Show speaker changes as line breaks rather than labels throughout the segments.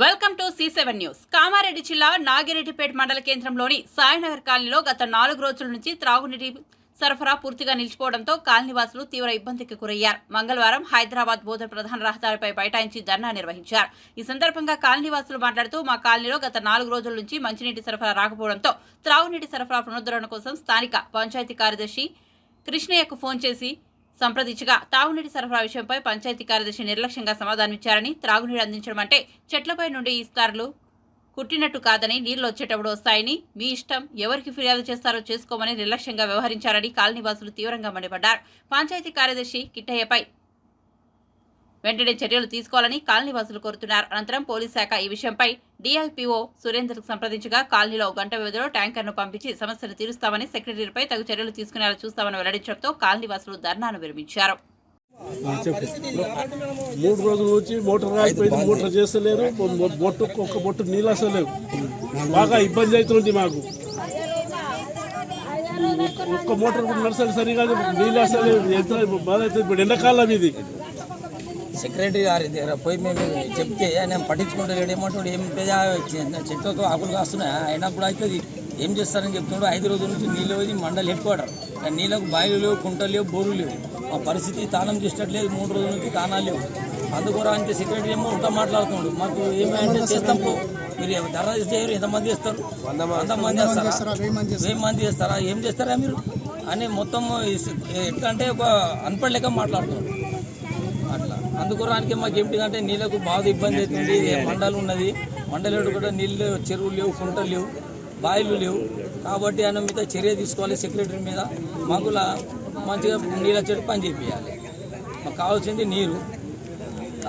Welcome to C seven news. Kamareddy జిల్లా నాగిరెడ్డిపేట మండల కేంద్రంలోని సాయినగర్ కాలనీలో గత నాలుగు రోజుల నుంచి త్రాగునీటి సరఫరా పూర్తిగా నిలిచిపోవడంతో కాలనీవాసులు తీవ్ర ఇబ్బందికి గురయ్యారు. మంగళవారం హైదరాబాద్ బోధన ప్రధాన రహదారిపై బైఠాయించి ధర్నా నిర్వహించారు. ఈ సందర్భంగా కాలనీవాసులు మాట్లాడుతూ మా కాలనీలో గత నాలుగు రోజుల నుంచి మంచినీటి సరఫరా రాకపోవడంతో త్రాగునీటి సరఫరా పునరుద్ధరణ కోసం స్థానిక పంచాయతీ కార్యదర్శి కృష్ణయ్యకు ఫోన్ చేసి సంప్రదించగా తాగునీటి సరఫరా విషయంపై పంచాయతీ కార్యదర్శి నిర్లక్ష్యంగా సమాధానమిచ్చారని త్రాగునీరు అందించడం అంటే చెట్లపై నుండి ఇస్తారులు. కుట్టినట్టు కాదని నీళ్ళు వచ్చేటప్పుడు వస్తాయని మీ ఇష్టం ఎవరికి ఫిర్యాదు చేస్తారో చేసుకోమని నిర్లక్ష్యంగా వ్యవహరించారని కాలనీవాసులు తీవ్రంగా మండిపడ్డారు. పంచాయతీ కార్యదర్శి కిట్టయ్యపై వెంటనే చర్యలు తీసుకోవాలని కాలనీవాసులు కోరుతున్నారు. అనంతరం పోలీస్ శాఖ ఈ విషయంపై డీఎల్పీఓ సురేందర్కు సంప్రదించగా కాలనీలో గంట వ్యవధిలో ట్యాంకర్ను పంపించి సమస్యను తీరుస్తామని సెక్రటరీపై తగు చర్యలు తీసుకునేలా చూస్తామని వెల్లడించడంతో కాలనీవాసులు ధర్నాను విరమించారు.
మూడు రోజుల నుంచి మోటార్ రాకపోయింది మోటార్ చేస్తలేరు. బొట్టు ఒక్క బొట్టు నీళ్ళు అసలేవు బాగా ఇబ్బంది అవుతుంది మాకు. ఒక్క మోటార్ నడసలు సరిగా. నీళ్ళు అసలు ఎంత బాధ అవుతుంది. ఇప్పుడు ఎండాకాలం ఇది.
సెక్రటరీ గారి దగ్గర పోయి మేము చెప్తే ఆయన పట్టించుకుంటలేడు ఏమంటాడు ఏం చెట్లతో ఆకులు కాస్తున్నాయి. అయినప్పుడు అవుతుంది ఏం చేస్తారని చెప్తున్నాడు ఐదు రోజుల నుంచి నీళ్ళు పోయి మండలి ఎక్కువడారు కానీ నీళ్ళకు బావిలు లేవు కుంటలు లేవు బోర్లు లేవు. మా పరిస్థితి తాళం చేసేటట్లేదు మూడు రోజుల నుంచి తానాలు లేవు. అందుకోరానికి సెక్రటరీ ఏమో ఉంటా మాట్లాడుతున్నాడు. మాకు ఏమంటే చేస్తాం పో. మీరు ధర చేయరు ఎంతమంది చేస్తారు? వంద మంది. చేస్తారా? వెయ్యి మంది చేస్తారా? ఏం చేస్తారా మీరు? అని మొత్తం ఎట్లా అంటే ఒక అన్పడ్ లెక్క మాట్లాడుతున్నాడు. అట్లా. అందుకోరానికి మాకు ఏంటిదంటే నీళ్ళకు బాగా ఇబ్బంది అవుతుంది ఇది మండలు ఉన్నది. మండలేడు కూడా నీళ్ళు చెరువులు లేవు కుంటలు లేవు బావిలు లేవు. కాబట్టి ఆయన మీద చర్య తీసుకోవాలి సెక్రటరీ మీద. మాకు మంచిగా నీళ్ళ చెట్టు పని చేయాలి మాకు కావాల్సింది నీరు.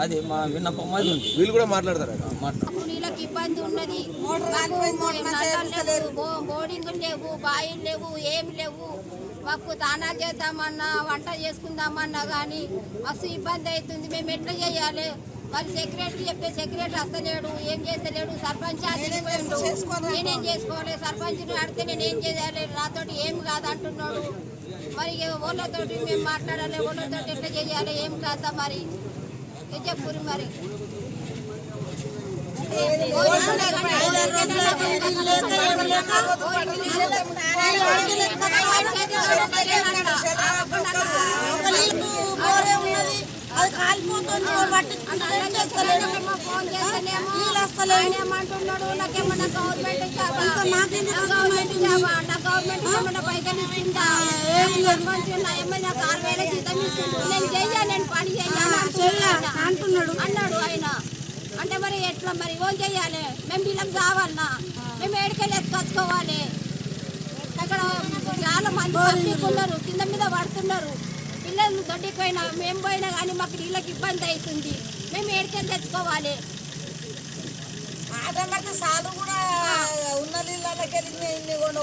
అదే మా విన్నపం అది ఉంది.
వీళ్ళు కూడా మాట్లాడతారు?
మాట్లాడు.
నీళ్ళకి ఇబ్బంది ఉన్నది. లేవు, లేవు బాయిలు లేవు ఏం మాకు తానాలు చేద్దామన్నా వంట చేసుకుందామన్నా కానీ మస్తు ఇబ్బంది అవుతుంది మేము ఎట్లా చేయాలి? మరి సెక్రటరీ చెప్తే సెక్రటరీ వస్తలేడు ఏం చేస్తలేడు సర్పంచ్. నేనేం చేసుకోవాలి? సర్పంచ్ని అడిగితే నేను ఏం చేయాలి? నాతోటి ఏం కాదు అంటున్నాడు. మరి వాళ్ళతోటి మేము మాట్లాడాలి. వాళ్ళతోటి ఎట్లా చేయాలి? ఏం కాదా మరి. చెప్పురు మరి?
అది కాలిపోతుంది ఎవరు పట్టించుకుంటారు ఏం చేస్తలేడు నీళ్ళు వస్తలేవు
ఏమంటున్నాడు నాకేమన్నా గవర్నమెంట్ జాబా?
ఇంకా నాకేంటి
నా గవర్నమెంట్ జాబా? నా గవర్నమెంట్ ఏమన్నా పైసలు ఇస్తుందా? సర్పంచ్ నా ఏమైనా ఆరు వేల జీతం ఇస్తుండు. నేను చెయ్యా, నేను పని చెయ్యా ఎట్లా మరి ఏం చేయాలి మేము వీళ్ళకి కావాలన్నా మేము ఏడికెళ్ళి ఎత్తుకొచ్చుకోవాలి అక్కడ చాలా మంది పబ్లిక్ ఉన్నారు కింద మీద పడుతున్నారు పిల్లలు దొడ్డికి పోయినా మేము పోయినా కానీ మాకు నీళ్ళకి ఇబ్బంది అవుతుంది. మేము ఏడికెళ్ళి తెచ్చుకోవాలి.
ఆటంటే సాలు కూడా ఉన్న నీళ్ళకి వెళ్ళి కొండ